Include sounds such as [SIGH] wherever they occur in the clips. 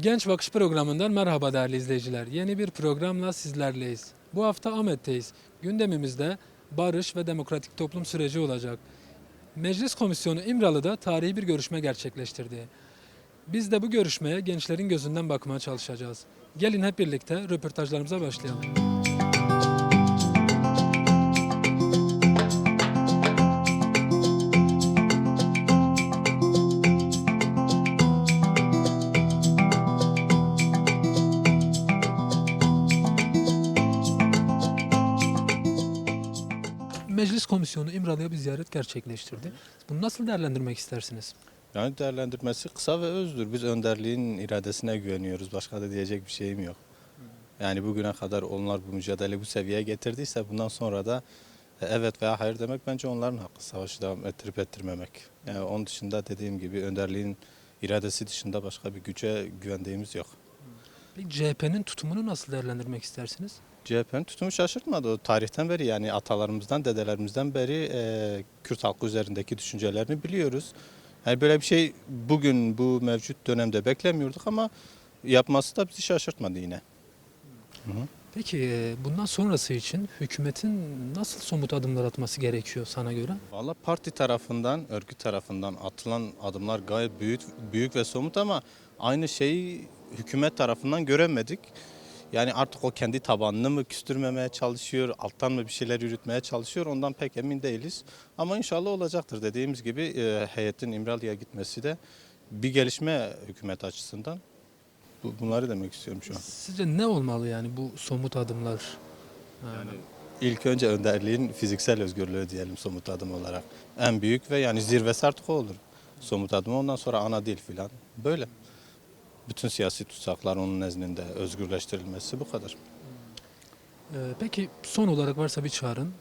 Genç Bakış programından merhaba değerli izleyiciler. Yeni bir programla sizlerleyiz. Bu hafta Ahmet'teyiz. Gündemimizde barış ve demokratik toplum süreci olacak. Meclis Komisyonu İmralı'da tarihi bir görüşme gerçekleştirdi. Biz de bu görüşmeye gençlerin gözünden bakmaya çalışacağız. Gelin hep birlikte röportajlarımıza başlayalım. Komisyonu İmralı'ya bir ziyaret gerçekleştirdi. Bunu nasıl değerlendirmek istersiniz? Yani değerlendirmesi kısa ve özdür. Biz önderliğin iradesine güveniyoruz. Başka da diyecek bir şeyim yok. Yani bugüne kadar onlar bu mücadele bu seviyeye getirdiyse bundan sonra da e, evet veya hayır demek bence onların hakkı. Savaşı devam ettirip ettirmemek. Yani onun dışında dediğim gibi önderliğin iradesi dışında başka bir güce güvendiğimiz yok. CHP'nin tutumunu nasıl değerlendirmek istersiniz? CHP'nin tutumu şaşırtmadı. O tarihten beri yani atalarımızdan, dedelerimizden beri e, Kürt halkı üzerindeki düşüncelerini biliyoruz. Yani böyle bir şey bugün bu mevcut dönemde beklemiyorduk ama yapması da bizi şaşırtmadı yine. Hı hı. Peki e, bundan sonrası için hükümetin nasıl somut adımlar atması gerekiyor sana göre? Valla parti tarafından, örgüt tarafından atılan adımlar gayet büyük, büyük ve somut ama aynı şeyi hükümet tarafından göremedik. Yani artık o kendi tabanını mı küstürmemeye çalışıyor, alttan mı bir şeyler yürütmeye çalışıyor ondan pek emin değiliz. Ama inşallah olacaktır. Dediğimiz gibi e, heyetin İmralı'ya gitmesi de bir gelişme hükümet açısından. Bu, bunları demek istiyorum şu an. Sizce ne olmalı yani bu somut adımlar? Yani ilk önce önderliğin fiziksel özgürlüğü diyelim somut adım olarak. En büyük ve yani zirvesi artık o olur. Somut adım ondan sonra ana dil filan. Böyle. Bütün siyasi tutsaklar onun nezdinde özgürleştirilmesi bu kadar. Ee, peki son olarak varsa bir çağrın.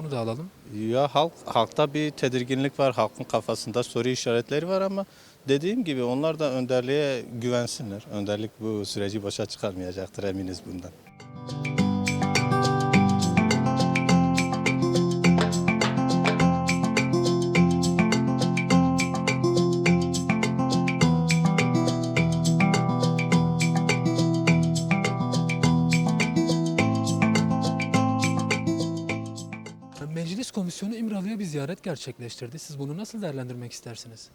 Onu da alalım. Ya halk halkta bir tedirginlik var, halkın kafasında soru işaretleri var ama dediğim gibi onlar da önderliğe güvensinler. Önderlik bu süreci başa çıkarmayacaktır eminiz bundan. Meclis gerçekleştirdi. Siz bunu nasıl değerlendirmek istersiniz?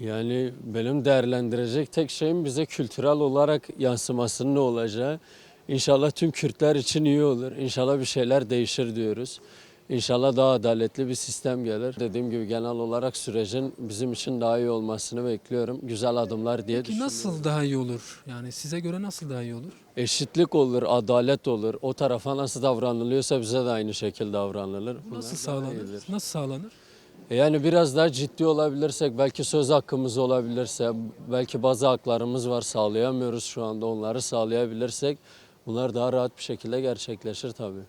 Yani benim değerlendirecek tek şeyim bize kültürel olarak yansımasının ne olacağı. İnşallah tüm Kürtler için iyi olur. İnşallah bir şeyler değişir diyoruz. İnşallah daha adaletli bir sistem gelir. Dediğim gibi genel olarak sürecin bizim için daha iyi olmasını bekliyorum. Güzel adımlar diye Peki düşünüyorum. nasıl daha iyi olur? Yani size göre nasıl daha iyi olur? Eşitlik olur, adalet olur. O tarafa nasıl davranılıyorsa bize de aynı şekilde davranılır. Bu Bunlar nasıl daha sağlanır? iyidir. Nasıl sağlanır? E Yani biraz daha ciddi olabilirsek, belki söz hakkımız olabilirse, belki bazı haklarımız var sağlayamıyoruz şu anda onları sağlayabilirsek bunlar daha rahat bir şekilde gerçekleşir tabii.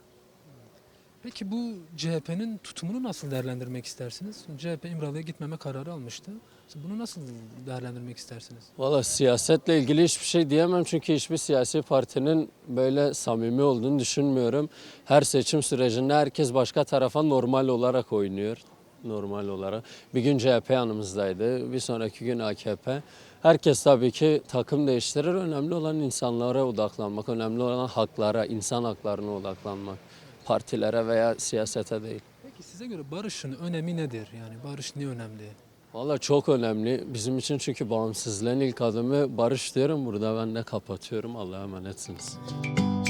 Peki bu CHP'nin tutumunu nasıl değerlendirmek istersiniz? CHP İmralı'ya gitmeme kararı almıştı. Bunu nasıl değerlendirmek istersiniz? Valla siyasetle ilgili hiçbir şey diyemem çünkü hiçbir siyasi partinin böyle samimi olduğunu düşünmüyorum. Her seçim sürecinde herkes başka tarafa normal olarak oynuyor. Normal olarak. Bir gün CHP yanımızdaydı, bir sonraki gün AKP. Herkes tabii ki takım değiştirir. Önemli olan insanlara odaklanmak, önemli olan haklara, insan haklarına odaklanmak. Partilere veya siyasete değil. Peki size göre barışın önemi nedir? Yani barış niye önemli? Valla çok önemli. Bizim için çünkü bağımsızlığın ilk adımı barış diyorum burada. Ben de kapatıyorum. Allah'a emanetsiniz. Bu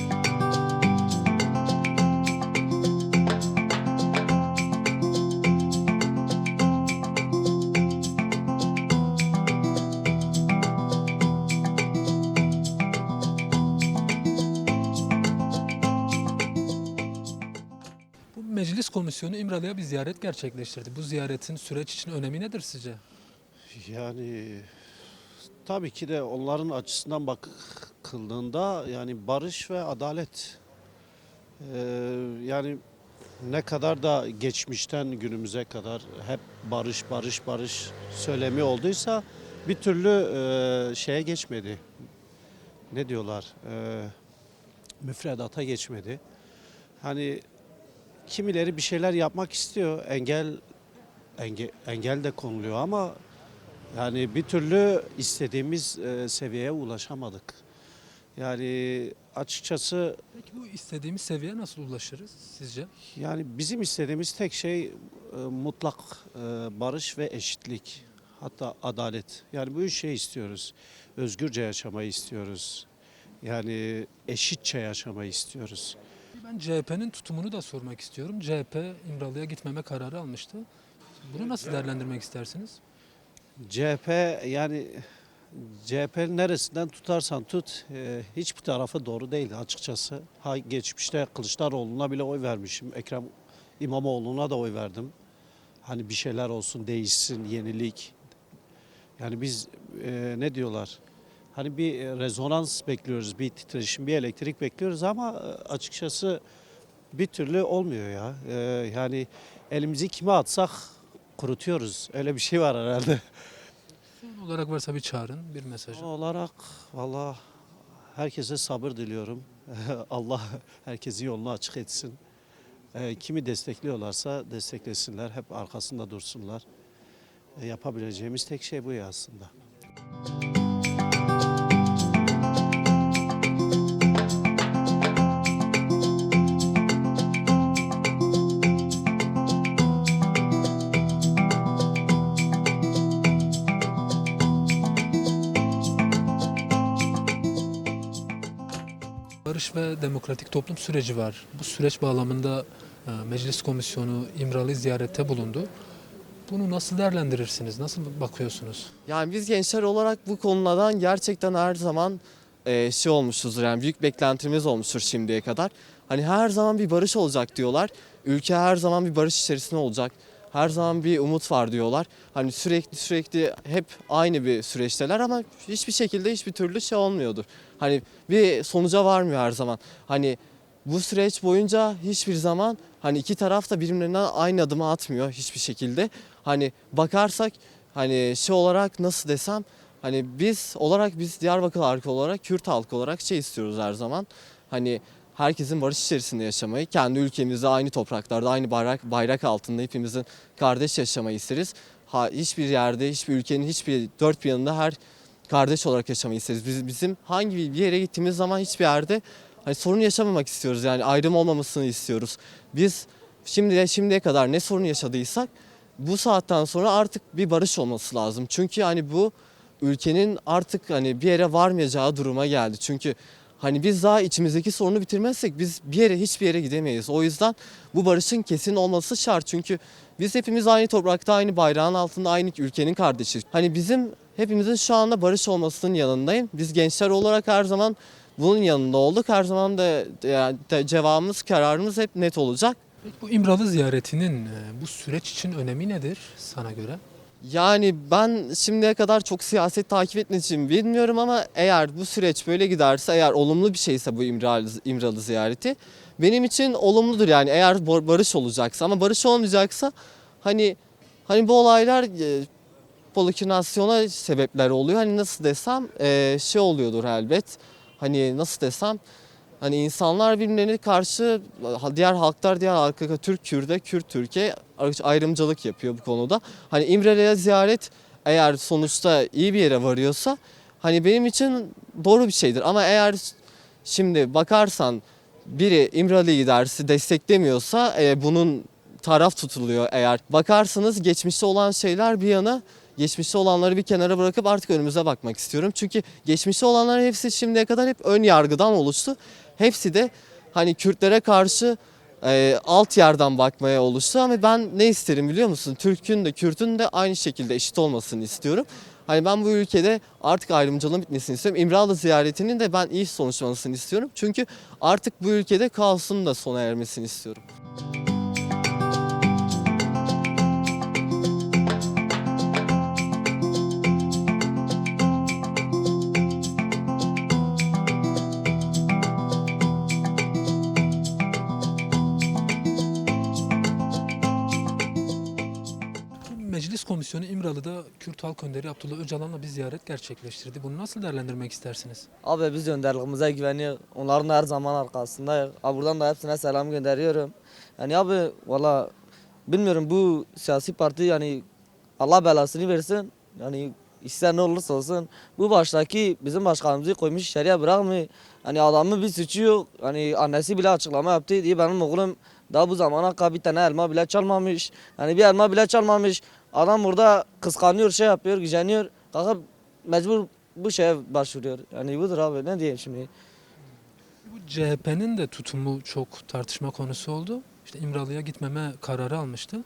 meclis komisyonu İmralı'ya bir ziyaret gerçekleştirdi. Bu ziyaretin süreç için önemi nedir sizce? Yani tabii ki de onların açısından bakıldığında yani barış ve adalet Ee, yani ne kadar da geçmişten günümüze kadar hep barış barış barış söylemi olduysa bir türlü e, şeye geçmedi. Ne diyorlar? E, müfredata geçmedi. Hani kimileri bir şeyler yapmak istiyor. Engel engel, engel de konuluyor ama Yani bir türlü istediğimiz e, seviyeye ulaşamadık. Yani açıkçası Peki bu istediğimiz seviyeye nasıl ulaşırız sizce? yani bizim istediğimiz tek şey e, mutlak e, barış ve eşitlik. Hatta adalet. Yani bu üç şey istiyoruz. Özgürce yaşamayı istiyoruz. Yani eşitçe yaşamayı istiyoruz. Ben CHP'nin tutumunu da sormak istiyorum. CHP İmralı'ya gitmeme kararı almıştı. Bunu nasıl değerlendirmek istersiniz? CHP yani CHP'nin neresinden tutarsan tut e, hiçbir tarafı doğru değil açıkçası. Ha, geçmişte Kılıçdaroğlu'na bile oy vermişim. Ekrem İmamoğlu'na da oy verdim. Hani bir şeyler olsun, değişsin, yenilik. Yani biz e, ne diyorlar? Hani bir e, rezonans bekliyoruz, bir titreşim, bir elektrik bekliyoruz ama e, açıkçası bir türlü olmuyor ya. E, yani elimizi kime atsak kurutuyoruz. Öyle bir şey var herhalde. Son olarak varsa bir çağrın, bir mesaj. Son olarak valla herkese sabır diliyorum. [LAUGHS] Allah herkesi yolunu açık etsin. Ee, kimi destekliyorlarsa desteklesinler. Hep arkasında dursunlar. Ee, yapabileceğimiz tek şey bu ya aslında. Barış ve demokratik toplum süreci var. Bu süreç bağlamında e, Meclis Komisyonu İmralı'yı ziyarette bulundu. Bunu nasıl değerlendirirsiniz? Nasıl bakıyorsunuz? Yani biz gençler olarak bu konulardan gerçekten her zaman e, şey olmuşuzdur yani büyük beklentimiz olmuştur şimdiye kadar. Hani her zaman bir barış olacak diyorlar. Ülke her zaman bir barış içerisinde olacak. Her zaman bir umut var diyorlar. Hani sürekli sürekli hep aynı bir süreçteler ama hiçbir şekilde hiçbir türlü şey olmuyordur. Hani bir sonuca varmıyor her zaman. Hani bu süreç boyunca hiçbir zaman hani iki taraf da birbirlerinden aynı adımı atmıyor hiçbir şekilde. Hani bakarsak hani şey olarak nasıl desem hani biz olarak biz Diyarbakır halkı olarak Kürt halkı olarak şey istiyoruz her zaman. Hani herkesin barış içerisinde yaşamayı, kendi ülkemizde aynı topraklarda, aynı bayrak bayrak altında hepimizin kardeş yaşamayı isteriz. Ha, hiçbir yerde, hiçbir ülkenin hiçbir dört bir yanında her kardeş olarak yaşamayı isteriz. Biz, bizim hangi bir yere gittiğimiz zaman hiçbir yerde hani sorun yaşamamak istiyoruz. Yani ayrım olmamasını istiyoruz. Biz şimdiye şimdiye kadar ne sorun yaşadıysak bu saatten sonra artık bir barış olması lazım. Çünkü hani bu ülkenin artık hani bir yere varmayacağı duruma geldi. Çünkü hani biz daha içimizdeki sorunu bitirmezsek biz bir yere hiçbir yere gidemeyiz. O yüzden bu barışın kesin olması şart. Çünkü biz hepimiz aynı toprakta, aynı bayrağın altında, aynı ülkenin kardeşiyiz. Hani bizim hepimizin şu anda barış olmasının yanındayım. Biz gençler olarak her zaman bunun yanında olduk. Her zaman da yani cevabımız, kararımız hep net olacak. Bu İmralı ziyaretinin e, bu süreç için önemi nedir sana göre? Yani ben şimdiye kadar çok siyaset takip için bilmiyorum ama eğer bu süreç böyle giderse, eğer olumlu bir şeyse bu İmralı, İmralı ziyareti benim için olumludur yani eğer bar- barış olacaksa ama barış olmayacaksa hani hani bu olaylar e, polikinasyona sebepler oluyor. Hani nasıl desem e, şey oluyordur elbet. Hani nasıl desem hani insanlar birbirlerine karşı diğer halklar diğer halka Türk Kürt'e Kürt Türkiye ayrımcılık yapıyor bu konuda. Hani İmralı'ya ziyaret eğer sonuçta iyi bir yere varıyorsa hani benim için doğru bir şeydir. Ama eğer şimdi bakarsan biri İmralı'yı giderse desteklemiyorsa e, bunun taraf tutuluyor eğer. Bakarsanız geçmişte olan şeyler bir yana geçmişte olanları bir kenara bırakıp artık önümüze bakmak istiyorum. Çünkü geçmişte olanlar hepsi şimdiye kadar hep ön yargıdan oluştu. Hepsi de hani Kürtlere karşı e, alt yerden bakmaya oluştu ama ben ne isterim biliyor musun? Türk'ün de Kürt'ün de aynı şekilde eşit olmasını istiyorum. Hani ben bu ülkede artık ayrımcılığın bitmesini istiyorum. İmralı ziyaretinin de ben iyi sonuçlamasını istiyorum. Çünkü artık bu ülkede kaosun da sona ermesini istiyorum. İmralı'da Kürt Halk Önderi Abdullah Öcalan'la bir ziyaret gerçekleştirdi. Bunu nasıl değerlendirmek istersiniz? Abi biz önderliğimize güveniyoruz. Onların her zaman arkasındayız. Abi buradan da hepsine selam gönderiyorum. Yani abi valla bilmiyorum bu siyasi parti yani Allah belasını versin. Yani İster ne olursa olsun bu baştaki bizim başkanımızı koymuş içeriye bırakmıyor. Hani adamın bir suçu yok. Hani annesi bile açıklama yaptı diye benim oğlum daha bu zamana kadar bir tane elma bile çalmamış. Hani bir elma bile çalmamış. Adam burada kıskanıyor, şey yapıyor, güceniyor. Kalkıp mecbur bu şeye başvuruyor. Yani budur abi ne diyeyim şimdi. Bu CHP'nin de tutumu çok tartışma konusu oldu. İşte İmralı'ya gitmeme kararı almıştı.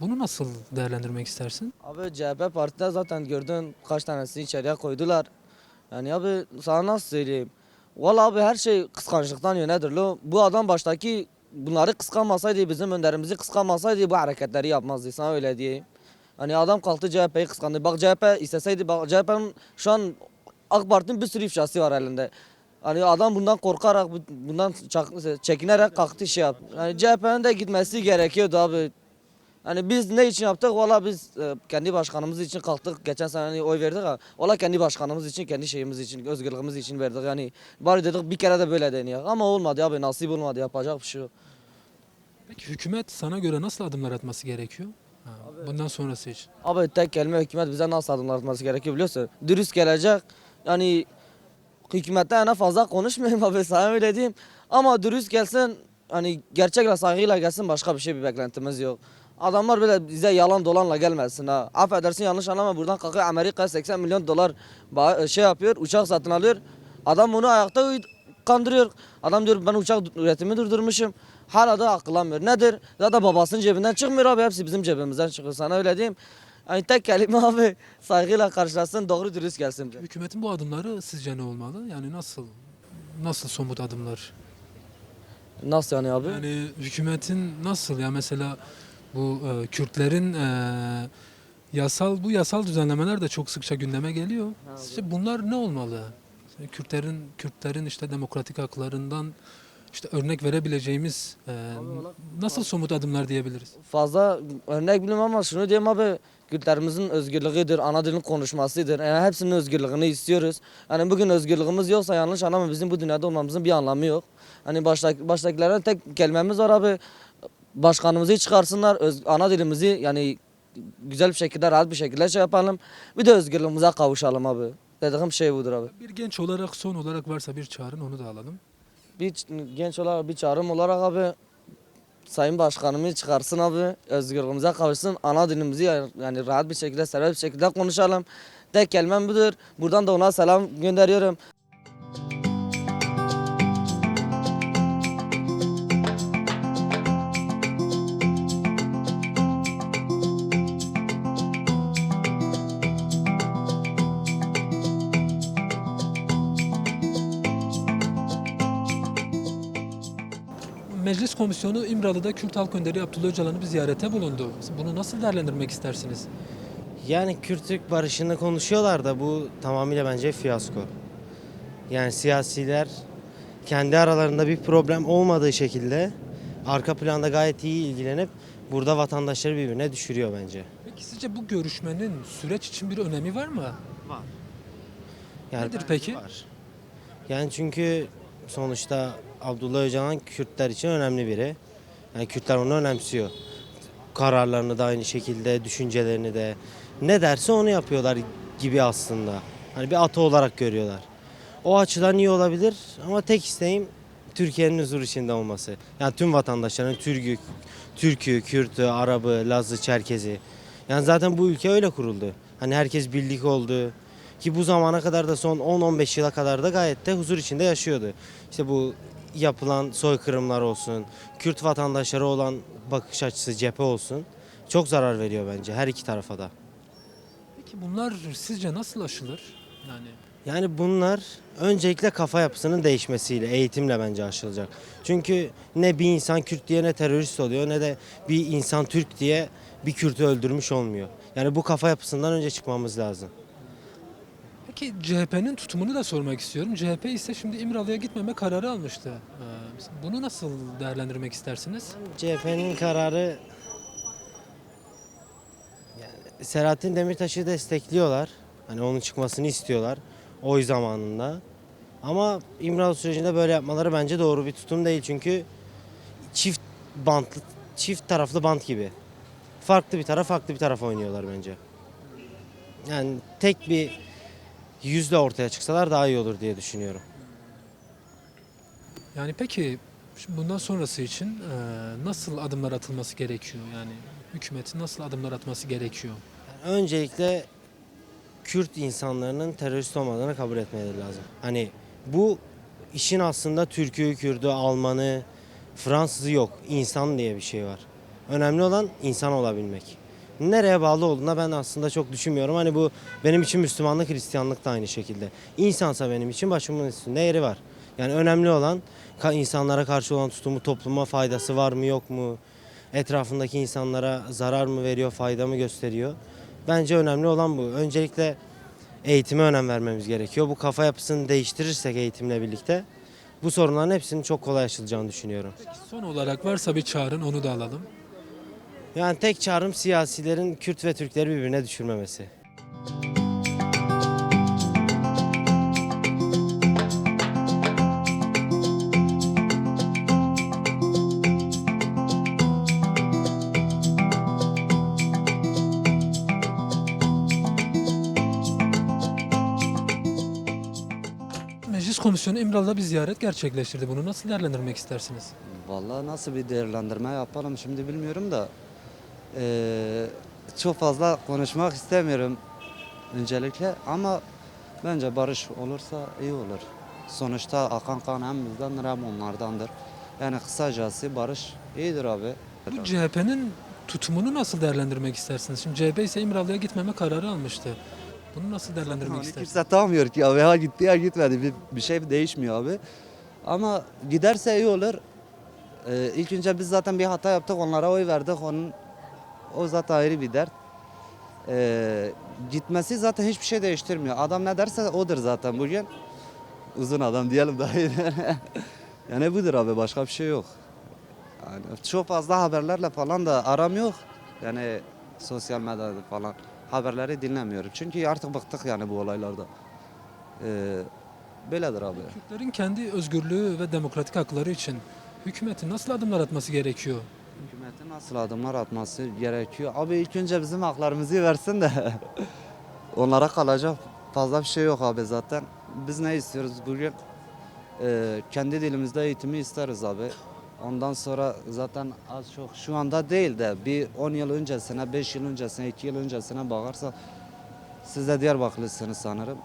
Bunu nasıl değerlendirmek istersin? Abi CHP partide zaten gördün kaç tanesini içeriye koydular. Yani abi sana nasıl söyleyeyim? Valla abi her şey kıskançlıktan yönedir. Lo. Bu adam baştaki bunları kıskanmasaydı, bizim önderimizi kıskanmasaydı bu hareketleri yapmazdı. Sana öyle diyeyim. Hani adam kalktı CHP'yi kıskandı. Bak CHP isteseydi, bak CHP'nin şu an AK Parti'nin bir sürü ifşası var elinde. Hani adam bundan korkarak, bu- bundan çekinerek kalktı şey yaptı. Yani CHP'nin de gitmesi gerekiyordu abi. Hani biz ne için yaptık? Valla biz e, kendi başkanımız için kalktık. Geçen sene hani oy verdik ha. Valla kendi başkanımız için, kendi şeyimiz için, özgürlüğümüz için verdik. Yani bari dedik bir kere de böyle deneyek. Ama olmadı abi nasip olmadı yapacak bir şey yok. Peki hükümet sana göre nasıl adımlar atması gerekiyor? Bundan sonrası için. Abi tek kelime hükümet bize nasıl adımlar atması gerekiyor biliyorsun. Dürüst gelecek. Yani hükümetten en fazla konuşmayayım abi sana öyle diyeyim. Ama dürüst gelsin hani gerçekle saygıyla gelsin başka bir şey bir beklentimiz yok. Adamlar böyle bize yalan dolanla gelmesin ha. Affedersin yanlış anlama buradan kalkıyor Amerika 80 milyon dolar şey yapıyor uçak satın alıyor. Adam bunu ayakta kandırıyor. Adam diyor ben uçak üretimi durdurmuşum. Hala da akıllanmıyor. Nedir? Zaten babasının cebinden çıkmıyor abi. Hepsi bizim cebimizden çıkıyor. Sana öyle diyeyim. Yani tek kelime [LAUGHS] abi saygıyla karşılasın doğru dürüst gelsin. Hükümetin bu adımları sizce ne olmalı? Yani nasıl nasıl somut adımlar? Nasıl yani abi? Yani hükümetin nasıl ya mesela bu e, Kürtlerin e, yasal bu yasal düzenlemeler de çok sıkça gündeme geliyor. Sizce bunlar ne olmalı? Kürtlerin Kürtlerin işte demokratik haklarından işte örnek verebileceğimiz e, nasıl somut adımlar diyebiliriz? Fazla örnek bilmem ama şunu diyeyim abi. Kürtlerimizin özgürlüğüdür, ana dilin konuşmasıdır. Yani hepsinin özgürlüğünü istiyoruz. Yani bugün özgürlüğümüz yoksa yanlış anlama bizim bu dünyada olmamızın bir anlamı yok. Hani baştaki, baştakilere tek kelimemiz var abi. Başkanımızı çıkarsınlar, öz, ana dilimizi yani güzel bir şekilde, rahat bir şekilde şey yapalım. Bir de özgürlüğümüze kavuşalım abi. Dediğim şey budur abi. Bir genç olarak son olarak varsa bir çağrın onu da alalım. Bir genç olarak bir çağrım olarak abi Sayın Başkanımız çıkarsın abi özgürlüğümüze kavuşsun ana dilimizi yani rahat bir şekilde serbest bir şekilde konuşalım. Tek kelimem budur. Buradan da ona selam gönderiyorum. Komisyonu İmralı'da Kürt Halk Önderi Abdullah Öcalan'ı bir ziyarete bulundu. Bunu nasıl değerlendirmek istersiniz? Yani Kürt-Türk barışını konuşuyorlar da bu tamamıyla bence fiyasko. Yani siyasiler kendi aralarında bir problem olmadığı şekilde arka planda gayet iyi ilgilenip burada vatandaşları birbirine düşürüyor bence. Peki sizce bu görüşmenin süreç için bir önemi var mı? Yani Nedir peki? var. Yani çünkü sonuçta Abdullah Öcalan Kürtler için önemli biri. Yani Kürtler onu önemsiyor. Kararlarını da aynı şekilde, düşüncelerini de ne derse onu yapıyorlar gibi aslında. Hani bir ata olarak görüyorlar. O açıdan iyi olabilir ama tek isteğim Türkiye'nin huzur içinde olması. Yani tüm vatandaşların Türk'ü, Türk'ü, Kürt'ü, Arap'ı, Laz'ı, Çerkez'i. Yani zaten bu ülke öyle kuruldu. Hani herkes birlik oldu. Ki bu zamana kadar da son 10-15 yıla kadar da gayet de huzur içinde yaşıyordu. İşte bu yapılan soykırımlar olsun, Kürt vatandaşlara olan bakış açısı cephe olsun. Çok zarar veriyor bence her iki tarafa da. Peki bunlar sizce nasıl aşılır? Yani Yani bunlar öncelikle kafa yapısının değişmesiyle, eğitimle bence aşılacak. Çünkü ne bir insan Kürt diye ne terörist oluyor ne de bir insan Türk diye bir Kürt'ü öldürmüş olmuyor. Yani bu kafa yapısından önce çıkmamız lazım. Peki CHP'nin tutumunu da sormak istiyorum. CHP ise şimdi İmralı'ya gitmeme kararı almıştı. Ee, Bunu nasıl değerlendirmek istersiniz? CHP'nin kararı yani Selahattin Demirtaş'ı destekliyorlar. Hani onun çıkmasını istiyorlar oy zamanında. Ama İmralı sürecinde böyle yapmaları bence doğru bir tutum değil çünkü çift bantlı çift taraflı bant gibi. Farklı bir taraf farklı bir taraf oynuyorlar bence. Yani tek bir yüzle ortaya çıksalar daha iyi olur diye düşünüyorum. Yani peki şimdi bundan sonrası için e, nasıl adımlar atılması gerekiyor? Yani hükümetin nasıl adımlar atması gerekiyor? Öncelikle Kürt insanlarının terörist olmadığını kabul etmeleri lazım. Hani bu işin aslında Türk'ü, Kürd'ü, Alman'ı, Fransız'ı yok. İnsan diye bir şey var. Önemli olan insan olabilmek. Nereye bağlı olduğuna ben aslında çok düşünmüyorum. Hani bu benim için Müslümanlık, Hristiyanlık da aynı şekilde. İnsansa benim için başımın üstünde yeri var. Yani önemli olan insanlara karşı olan tutumu, topluma faydası var mı yok mu? Etrafındaki insanlara zarar mı veriyor, fayda mı gösteriyor? Bence önemli olan bu. Öncelikle eğitime önem vermemiz gerekiyor. Bu kafa yapısını değiştirirsek eğitimle birlikte bu sorunların hepsinin çok kolay aşılacağını düşünüyorum. Son olarak varsa bir çağrın onu da alalım. Yani tek çağrım siyasilerin Kürt ve Türkleri birbirine düşürmemesi. Meclis Komisyonu İmralı'da bir ziyaret gerçekleştirdi. Bunu nasıl değerlendirmek istersiniz? Vallahi nasıl bir değerlendirme yapalım şimdi bilmiyorum da eee, çok fazla konuşmak istemiyorum öncelikle ama bence barış olursa iyi olur. Sonuçta akan kan hem bizdendir hem onlardandır. Yani kısacası barış iyidir abi. Bu CHP'nin tutumunu nasıl değerlendirmek istersiniz? Şimdi CHP ise İmralı'ya gitmeme kararı almıştı. Bunu nasıl değerlendirmek Yani istersiniz? kimse tanımıyor ki abi ya gitti ya gitmedi bir, bir şey değişmiyor abi. Ama giderse iyi olur. Ee, ilk önce biz zaten bir hata yaptık onlara oy verdik onun o zaten ayrı bir dert. Ee, gitmesi zaten hiçbir şey değiştirmiyor. Adam ne derse odur zaten bugün. Uzun adam diyelim daha iyi. [LAUGHS] yani budur abi başka bir şey yok. Yani çok fazla haberlerle falan da aram yok. Yani sosyal medyada falan haberleri dinlemiyorum. Çünkü artık bıktık yani bu olaylarda. Ee, böyledir abi. Kürtlerin kendi özgürlüğü ve demokratik hakları için hükümetin nasıl adımlar atması gerekiyor? Hükümetin nasıl adımlar atması gerekiyor? Abi ilk önce bizim haklarımızı versin de [LAUGHS] onlara kalacak fazla bir şey yok abi zaten. Biz ne istiyoruz bugün? Ee, kendi dilimizde eğitimi isteriz abi. Ondan sonra zaten az çok şu anda değil de bir 10 yıl öncesine, 5 yıl öncesine, 2 yıl öncesine bakarsak siz de Diyarbakırlısınız sanırım.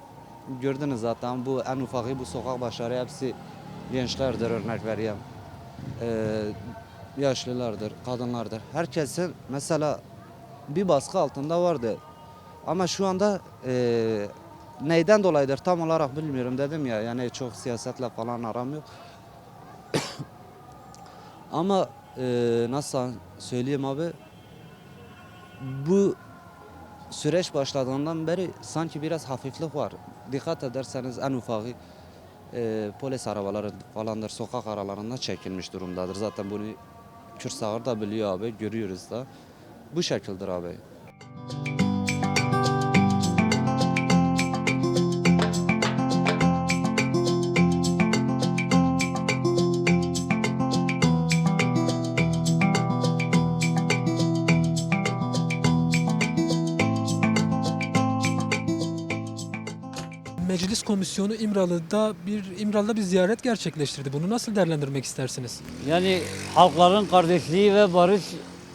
Gördünüz zaten bu en ufakı bu sokak başları hepsi gençlerdir örnek vereyim. Ee, yaşlılardır, kadınlardır. Herkesin mesela bir baskı altında vardı. Ama şu anda eee, neyden dolayıdır tam olarak bilmiyorum dedim ya. Yani çok siyasetle falan aram yok. [COUGHS] Ama eee, nasıl söyleyeyim abi? Bu süreç başladığından beri sanki biraz hafiflik var. Dikkat ederseniz en ufakı eee, polis arabaları falandır sokak aralarında çekilmiş durumdadır. Zaten bunu Kürt Sağır da biliyor abi, görüyoruz da. Bu şekildir abi. Komisyonu İmralı'da bir İmralı'da bir ziyaret gerçekleştirdi. Bunu nasıl değerlendirmek istersiniz? Yani halkların kardeşliği ve barış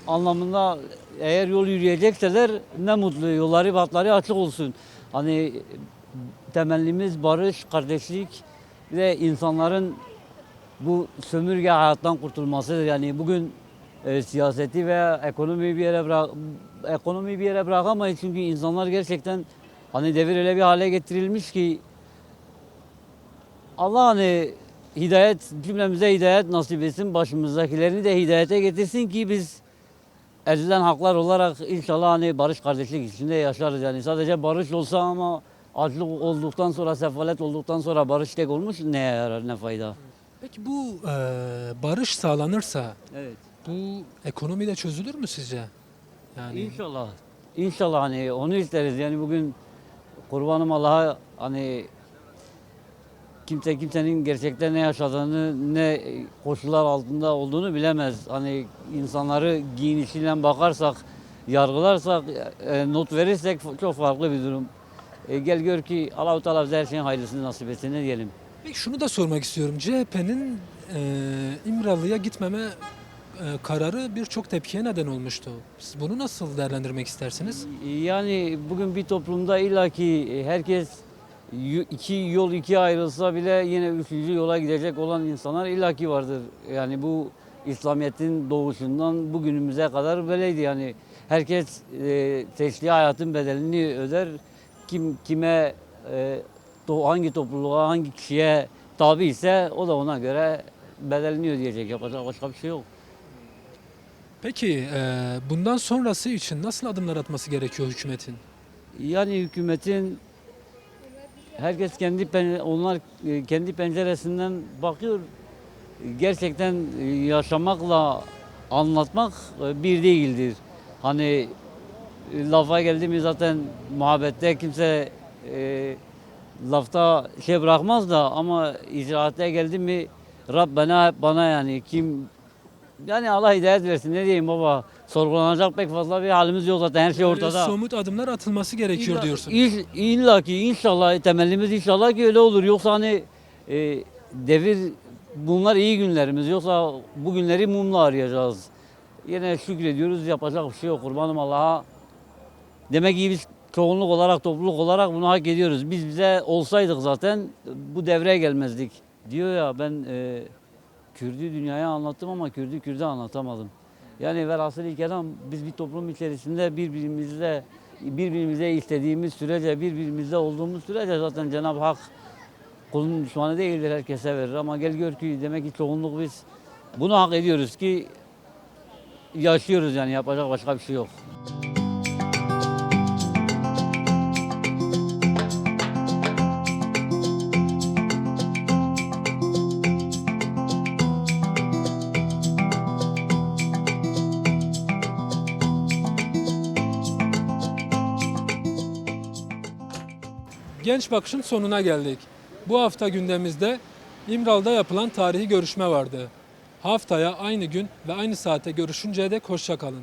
anlamında eğer yol yürüyecekseler ne mutlu yolları batları açık olsun. Hani temellimiz barış, kardeşlik ve insanların bu sömürge hayattan kurtulmasıdır. Yani bugün e, siyaseti ve ekonomiyi bir yere bırak ekonomiyi bir yere bırakamayız çünkü insanlar gerçekten hani devir öyle bir hale getirilmiş ki Allah hani hidayet cümlemize hidayet nasip etsin. Başımızdakilerini de hidayete getirsin ki biz ezilen haklar olarak inşallah hani barış kardeşlik içinde yaşarız. Yani sadece barış olsa ama açlık olduktan sonra, sefalet olduktan sonra barış tek olmuş neye yarar, ne fayda? Peki bu e, barış sağlanırsa Evet. bu ekonomi de çözülür mü sizce? Yani İnşallah. İnşallah hani onu isteriz. Yani bugün kurbanım Allah'a hani kimse kimsenin gerçekten ne yaşadığını ne koşullar altında olduğunu bilemez. Hani insanları giyinişiyle bakarsak yargılarsak, e, not verirsek çok farklı bir durum. E, gel gör ki Allah-u Teala bize her şeyin hayırlısını nasip etsin ne diyelim. Peki şunu da sormak istiyorum. CHP'nin e, İmralı'ya gitmeme e, kararı birçok tepkiye neden olmuştu. Siz bunu nasıl değerlendirmek istersiniz? Yani bugün bir toplumda illaki herkes iki yol ikiye ayrılsa bile yine üçüncü yola gidecek olan insanlar illaki vardır. Yani bu İslamiyet'in doğuşundan bugünümüze kadar böyleydi. Yani herkes e, seçtiği hayatın bedelini öder. Kim kime e, to- hangi topluluğa hangi kişiye tabi ise o da ona göre bedelini ödeyecek. Yapacak başka bir şey yok. Peki e, bundan sonrası için nasıl adımlar atması gerekiyor hükümetin? Yani hükümetin herkes kendi onlar e, kendi penceresinden bakıyor. Gerçekten e, yaşamakla anlatmak e, bir değildir. Hani lafa geldi mi zaten muhabbette kimse e, lafta şey bırakmaz da ama icraate geldi mi Rab bana bana yani kim yani Allah hidayet versin ne diyeyim baba sorgulanacak pek fazla bir halimiz yok zaten her şey Böyle ortada. somut adımlar atılması gerekiyor İlla- diyorsun. İll- İlla ki inşallah temennimiz inşallah ki öyle olur. Yoksa hani e, devir bunlar iyi günlerimiz. Yoksa bu günleri mumla arayacağız. Yine şükrediyoruz yapacak bir şey yok kurbanım Allah'a. Demek ki biz çoğunluk olarak topluluk olarak bunu hak ediyoruz. Biz bize olsaydık zaten bu devreye gelmezdik. Diyor ya ben e, Kürdü dünyaya anlattım ama Kürdü Kürde anlatamadım. Yani velhasıl kelam biz bir toplum içerisinde birbirimizle birbirimize istediğimiz sürece, birbirimizle olduğumuz sürece zaten Cenab-ı Hak kulun düşmanı değildir, herkese verir. Ama gel gör ki demek ki çoğunluk biz bunu hak ediyoruz ki yaşıyoruz yani yapacak başka bir şey yok. Genç Bakış'ın sonuna geldik. Bu hafta gündemimizde İmralı'da yapılan tarihi görüşme vardı. Haftaya aynı gün ve aynı saate görüşünceye dek hoşça kalın.